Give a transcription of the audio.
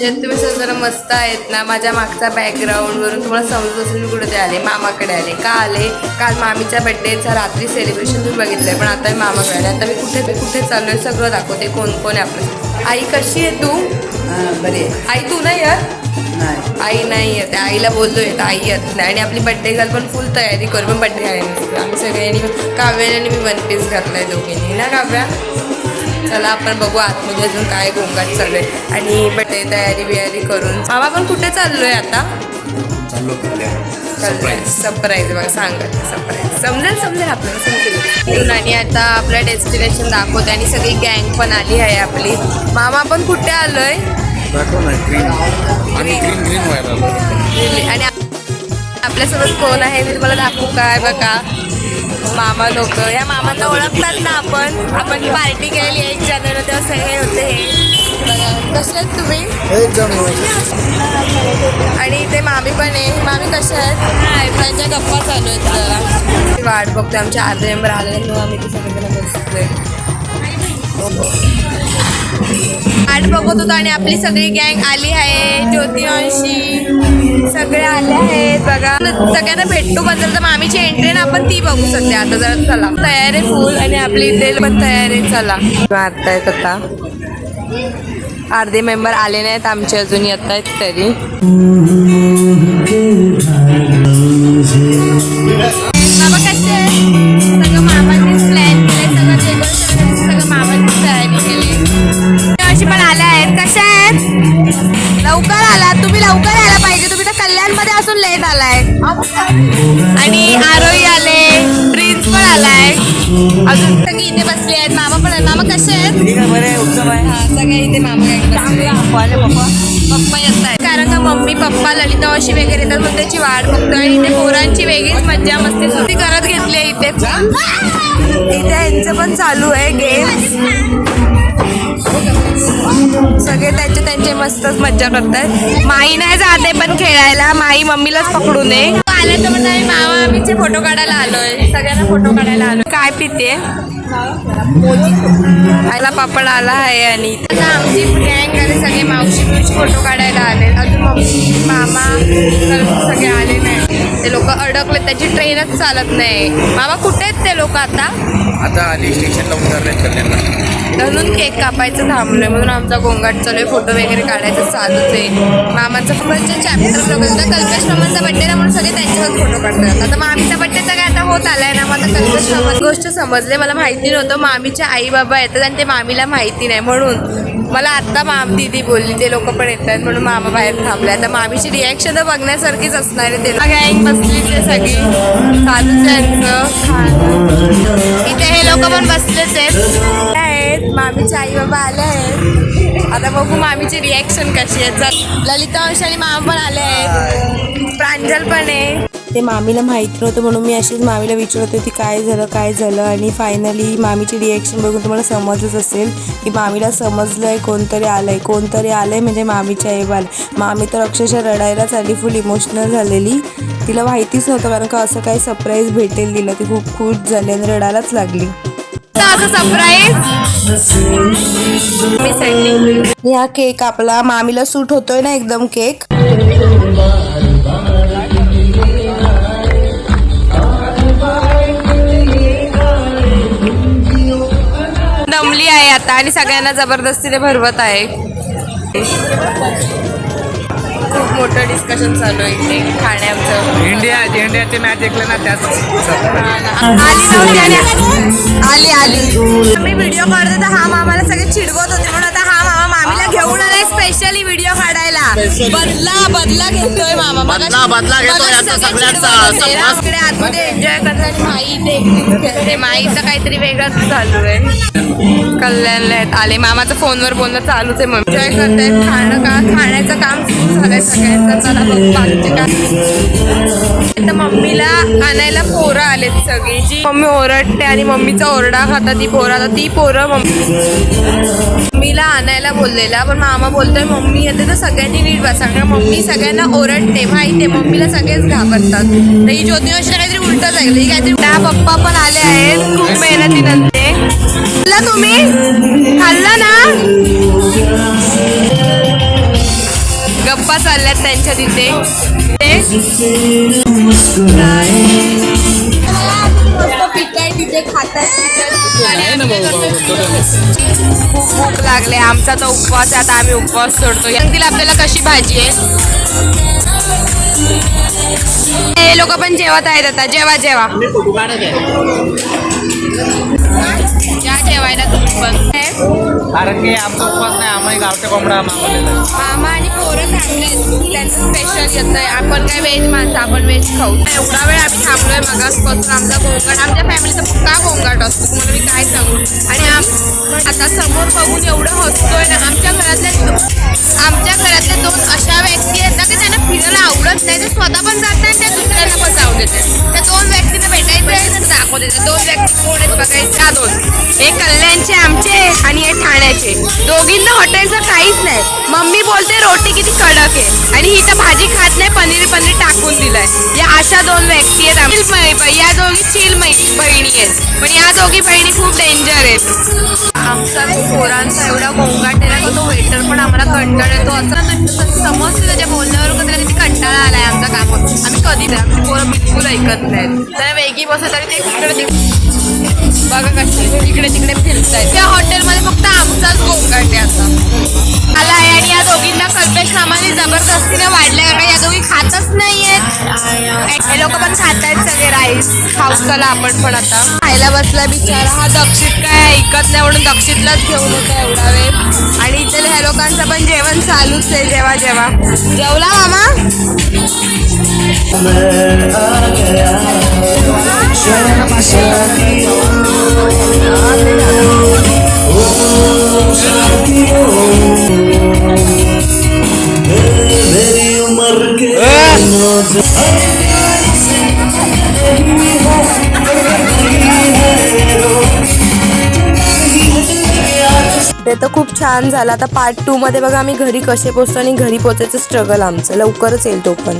आहेत तुम्ही सर जरा मस्त आहेत ना? माझ्या मागच्या बॅकग्राऊंडवरून तुम्हाला समजत असेल मी कुठे आले. मामाकडे आले. का आले? काल मामीच्या बड्डेचा रात्री सेलिब्रेशन तुम्ही बघितलंय पण आता मी मामाकडे आले. आता मी कुठे कुठे चाललोय सगळं दाखवते. कोण कोण आहे आपलं? आई कशी आहे तू? बरे आई तू नाही येत नाही. आई नाही येते आईला बोलतोय तर आई येत नाही. आणि आपली बड्डे गर्ल पण फुल तयारी करू पण बड्डे आहे आम्ही सगळ्यांनी काव्याने आणि मी वन पीस घातलाय दोघींनी. ना काव्या? चला आपण बघू आतमध्ये अजून काय गोंगाट चालू आहे आणि बड्डे तयारी बियारी करून. मामा पण कुठे चाललोय आता? सरप्राईज बघा सांगत सरप्राईज समजेल समजेल आपल्याला समजेल. आणि आता आपलं डेस्टिनेशन दाखवते आणि सगळी गँग पण आली आहे आपली. मामा पण कुठे आलोय. आणि आपल्यासोबत कोण आहे? मी तुम्हाला दाखवू काय बघा. मामा लोक. या मामांना ओळखतात ना आपण. आपण पार्टी केली एक जानेवारी तेव्हा सगळे होते हे. बघा कसे आहेत तुम्ही आणि इथे मामी पण आहे. मामी कशा आहेत? त्यांच्या गप्पा चालू आहेत वाट बघतोय आमचे अर्धे मेंबर आले आम्ही ते सगळेजण बसतोय. आठ बघत होतो आणि आपली सगळी गँग आली आहे ज्योतिवंशी सगळे आले आहेत बघा सगळ्यांना भेटतो पण तर मामीची एंट्री ना आपण ती बघू सध्या आता जरा चला तयार आहे फुल आणि आपली इथे पण तयार आहे चला मारतायत आता अर्धे मेंबर आले नाहीत आमचे अजून येत आहेत तरी आणि आरोही आले. प्रिन्स पण आलाय. अजून सगळी इथे बसली आहेत. मामा पण मामा कसे आहेत? हा सगळे इथे मामा पप्पा येत आहेत. कारण का मम्मी पप्पा ललिता वशी वगैरे येतात. मग त्याची वाट बघतो आणि इथे पोरांची वेगळीच मजा मस्ती सुद्धा करत घेतली आहे इथे. इथे यांचं पण चालू आहे गेम्स सगळे त्यांचे त्यांचे मस्तच मज्जा करतात माई नाही जाते पण खेळायला. माई मम्मीलाच पकडू नये. आले तर म्हणजे आम्ही मामा आम्हीचे फोटो काढायला आलोय. सगळ्यांना फोटो काढायला आलोय. काय पिते? आईला पापड आला आहे आणि आता आमची गँग आणि सगळे मावशी फोटो काढायला आले. अजून मम्मी मामा तर सगळे आले नाही. ते लोक अडकले त्याची ट्रेनच चालत नाही. मामा कुठे आहेत ते लोक आता? आता आली स्टेशनला उतरलेत कल्याणला म्हणून केक कापायचं थांबलोय म्हणून आमचा गोंगाट चालू आहे फोटो वगैरे काढायचं चालूच आहे. मामाचा म्हणजे चॅप्टर लोक कल्पेश मामांचा बड्डे ना म्हणून सगळे त्यांच्यावर फोटो काढतात. आता मामीचा बड्डेचा काय आता होत आलाय ना आता कल्पेश मामा गोष्ट समजले मला माहिती नव्हतं मामीचे आई बाबा येतात आणि ते मामीला माहिती नाही म्हणून. मला आत्ता माम दिदी बोलली ते लोक पण येत आहेत म्हणून मामा बाहेर थांबले आता मामीची रिॲक्शन तर बघण्यासारखीच असणार आहे ते गँग बसलीच आहे सगळी. चालूच यांचं. इथे हे लोक पण बसलेच आहेत. आहेत मामीचे आई बाबा आले आहेत. आता बघू मामीची रिॲक्शन कशी आहे. ललिता अंश आणि मामा पण आले आहेत. प्रांजल पण आहे. ते मामीला माहीत नव्हतं म्हणून मी अशीच मामीला विचारत होती काय झालं काय झालं? आणि फायनली मामीची रिॲक्शन बघून तुम्हाला समजच असेल की मामीला समजलं आहे कोणतरी आलं आहे कोणतरी आलं आहे म्हणजे मामीच्या आईबाल. मामी तर अक्षरशः रडायलाच आली फुल इमोशनल झालेली. तिला माहितीच नव्हतं कारण का असं काही सरप्राईज भेटेल दिलं ती खूप खुश झाली आणि रडायलाच लागली. सरप्राईज हा केक आपला मामीला सूट होतोय ना एकदम केक दमली आहे आता आणि सगळ्यांना जबरदस्तीने भरवत आहे. खूप मोठं डिस्कशन चालू आहे इथे खाण्याचं इंडिया इंडियाचे मॅच ऐकलं ना त्याच आली नव्हती आली आली. मी व्हिडिओ काढते तर हा मामाला सगळे चिडवत होते म्हणून आता हा मामा मामीला घेऊन आलाय स्पेशली व्हिडिओ बदला बदला घेतोय मामा. बदला- बदला घेतोय याचा सगळ्यांचा. इकडे आतमध्ये एन्जॉय करतात माई खेळते माईचं काहीतरी वेगळंच चालू आहे. कल्याणला आहेत. आले. मामाचं फोनवर बोलणं चालूच आहे मग एन्जॉय करतायत खाणं का? खाण्याचं काम सुरू झालंय सगळ्यांचं. चला बघ बाकीचे काय. तर मम्मीला आणायला पोरं आलेत सगळी. जी मम्मी ओरडते आणि मम्मीचा ओरडा खाता ती पोरं. आता ती पोरं मम्मी मम्मीला आणायला बोललेला पण मामा बोलतोय मम्मी येते तर सगळ्यांनी नीट बसा. कारण मम्मी सगळ्यांना ओरडते माहिती आहे मम्मीला सगळेच घाबरतात. तर ही ज्योतिषला काहीतरी उलटच ऐकलं ही काहीतरी त्या पप्पा पण आले आहेत खूप मेहनतीनंतर. खाल्ला तुम्ही? खाल्ला ना? आल्यात त्यांच्या तिथे. खूप भूक लागले आमचा तो उपवास आहे आता आम्ही उपवास सोडतो सांगतील आपल्याला कशी भाजी आहे? हे लोक पण जेवत आहेत आता. जेवा जेवा. या जेवायला तुम्ही पण. हे? कारण की आमचा उपवास नाही आम्ही गावठे कोंबडा. मामा आणि पोरं स्पेशल येत आहे आपण काय व्हेज माणसं आपण व्हेज खाऊ. एवढा वेळ आम्ही थांबलोय मगासपासून आमचा गोंगाट आमच्या फॅमिलीचा का दोन व्यक्ती कोण आहेत बघायचे का दोन हे कल्याणचे आमचे आणि हे ठाण्याचे. दोघींना हॉटेलचं काहीच नाही. मम्मी बोलते रोटी किती कडक आहे. आणि ही तर भाजी खात नाही पनीर पनीर टाकून दिलंय. या अशा दोन व्यक्ती आहेत आमच्या. या दोघी चिल बहिणी आहेत. पण या दोघी बहिणी खूप डेंजर आहेत. आमचा पोरांचा एवढा गोंगाट आहे ना तो वेटर पण आम्हाला कंटाळा येतो असं समजतं त्याच्या बोलण्यावर कंटाळा आलाय आमचा काम. आम्ही कधी आमची पोरं बिलकुल ऐकत नाहीत त्याला वेगळी बसत तरी ते इकडे तिकडे बघा कसे इकडे तिकडे फिरतायत. त्या हॉटेलमध्ये फक्त आमचाच गोंगाट आहे आता. आला आहे आणि या दोघींना कल्पेश मामाने जबरदस्तीने वाढल्या. का या दोघी खातच नाहीयेत. हे लोक पण खात आहेत चला आपण पण आता. खायला बसला बिचारा. हा दक्षित काय ऐकत नाही म्हणून दक्षितलाच घेऊन होता एवढा वेळ. आणि इथे ह्या लोकांचं पण जेवण चालूच आहे जेव्हा जेव्हा. जेवला मामा? ते तर खूप छान झालं. आता पार्ट टू मध्ये बघा आम्ही घरी कसे पोचतो आणि घरी पोचायचं स्ट्रगल आमचं. लवकरच येईल तो पण.